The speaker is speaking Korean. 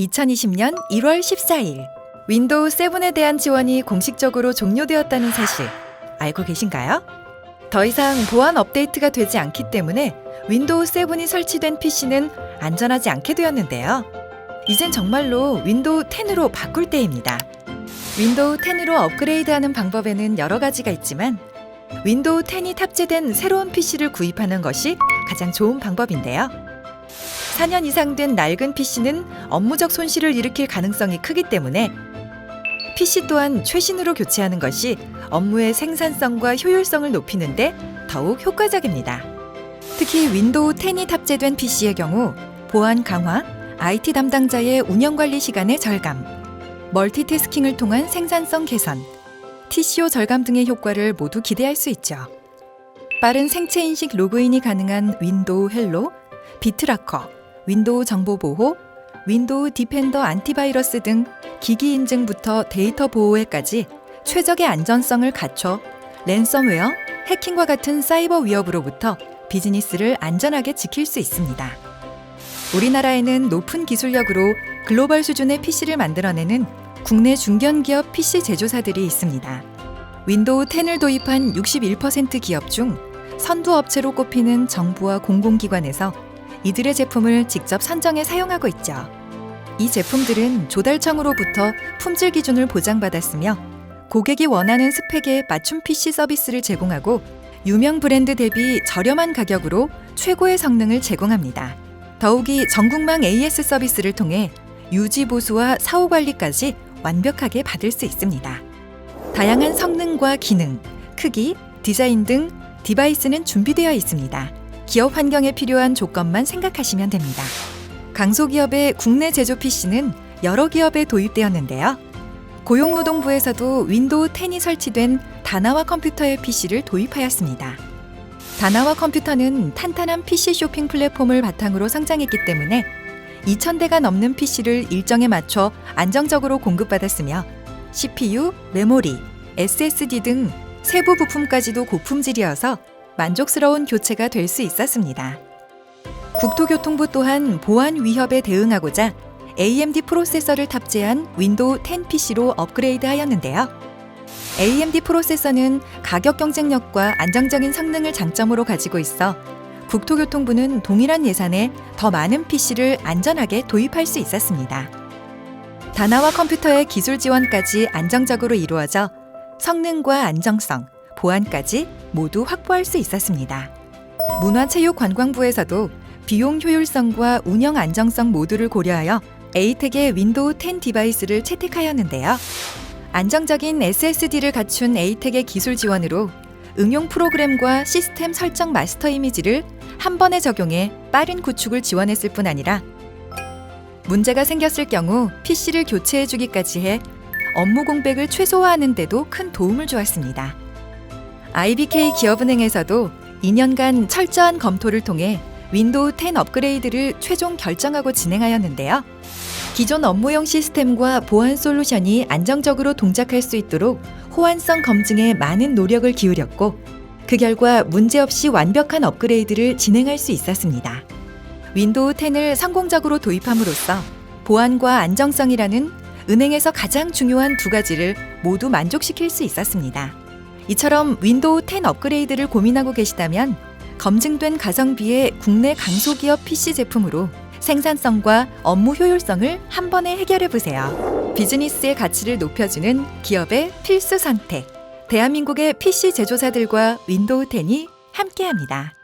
2020년 1월 14일 윈도우 7에 대한 지원이 공식적으로 종료되었다는 사실 알고 계신가요? 더 이상 보안 업데이트가 되지 않기 때문에 윈도우 7이 설치된 PC는 안전하지 않게 되었는데요. 이젠 정말로 윈도우 10으로 바꿀 때입니다. 윈도우 10으로 업그레이드하는 방법에는 여러 가지가 있지만 윈도우 10이 탑재된 새로운 PC를 구입하는 것이 가장 좋은 방법인데요. 4년 이상 된 낡은 PC는 업무적 손실을 일으킬 가능성이 크기 때문에 PC 또한 최신으로 교체하는 것이 업무의 생산성과 효율성을 높이는데 더욱 효과적입니다. 특히 윈도우 10이 탑재된 PC의 경우 보안 강화, IT 담당자의 운영 관리 시간의 절감, 멀티태스킹을 통한 생산성 개선, TCO 절감 등의 효과를 모두 기대할 수 있죠. 빠른 생체 인식 로그인이 가능한 윈도우 헬로, 비트라커, 윈도우 정보 보호, 윈도우 디펜더 안티바이러스 등 기기 인증부터 데이터 보호에까지 최적의 안전성을 갖춰 랜섬웨어, 해킹과 같은 사이버 위협으로부터 비즈니스를 안전하게 지킬 수 있습니다. 우리나라에는 높은 기술력으로 글로벌 수준의 PC를 만들어내는 국내 중견기업 PC 제조사들이 있습니다. 윈도우 10을 도입한 61% 기업 중 선두 업체로 꼽히는 정부와 공공기관에서 이들의 제품을 직접 선정해 사용하고 있죠. 이 제품들은 조달청으로부터 품질 기준을 보장받았으며 고객이 원하는 스펙의 맞춤 PC 서비스를 제공하고 유명 브랜드 대비 저렴한 가격으로 최고의 성능을 제공합니다. 더욱이 전국망 AS 서비스를 통해 유지 보수와 사후 관리까지 완벽하게 받을 수 있습니다. 다양한 성능과 기능, 크기, 디자인 등 디바이스는 준비되어 있습니다. 기업 환경에 필요한 조건만 생각하시면 됩니다. 강소기업의 국내 제조 PC는 여러 기업에 도입되었는데요. 고용노동부에서도 윈도우 10이 설치된 다나와 컴퓨터의 PC를 도입하였습니다. 다나와 컴퓨터는 탄탄한 PC 쇼핑 플랫폼을 바탕으로 성장했기 때문에 2,000대가 넘는 PC를 일정에 맞춰 안정적으로 공급받았으며 CPU, 메모리, SSD 등 세부 부품까지도 고품질이어서 만족스러운 교체가 될 수 있었습니다. 국토교통부 또한 보안 위협에 대응하고자 AMD 프로세서를 탑재한 윈도우 10 PC로 업그레이드 하였는데요. AMD 프로세서는 가격 경쟁력과 안정적인 성능을 장점으로 가지고 있어 국토교통부는 동일한 예산에 더 많은 PC를 안전하게 도입할 수 있었습니다. 다나와 컴퓨터의 기술 지원까지 안정적으로 이루어져 성능과 안정성, 보안까지 모두 확보할 수 있었습니다. 문화체육관광부에서도 비용 효율성과 운영 안정성 모두를 고려하여 에이텍의 윈도우 10 디바이스를 채택하였는데요. 안정적인 SSD를 갖춘 에이텍의 기술 지원으로 응용 프로그램과 시스템 설정 마스터 이미지를 한 번에 적용해 빠른 구축을 지원했을 뿐 아니라 문제가 생겼을 경우 PC를 교체해 주기까지 해 업무 공백을 최소화하는 데도 큰 도움을 주었습니다. IBK 기업은행에서도 2년간 철저한 검토를 통해 윈도우 10 업그레이드를 최종 결정하고 진행하였는데요. 기존 업무용 시스템과 보안 솔루션이 안정적으로 동작할 수 있도록 호환성 검증에 많은 노력을 기울였고 그 결과 문제없이 완벽한 업그레이드를 진행할 수 있었습니다. 윈도우 10을 성공적으로 도입함으로써 보안과 안정성이라는 은행에서 가장 중요한 두 가지를 모두 만족시킬 수 있었습니다. 이처럼 윈도우 10 업그레이드를 고민하고 계시다면 검증된 가성비의 국내 강소기업 PC 제품으로 생산성과 업무 효율성을 한 번에 해결해 보세요. 비즈니스의 가치를 높여주는 기업의 필수 선택. 대한민국의 PC 제조사들과 윈도우 10이 함께합니다.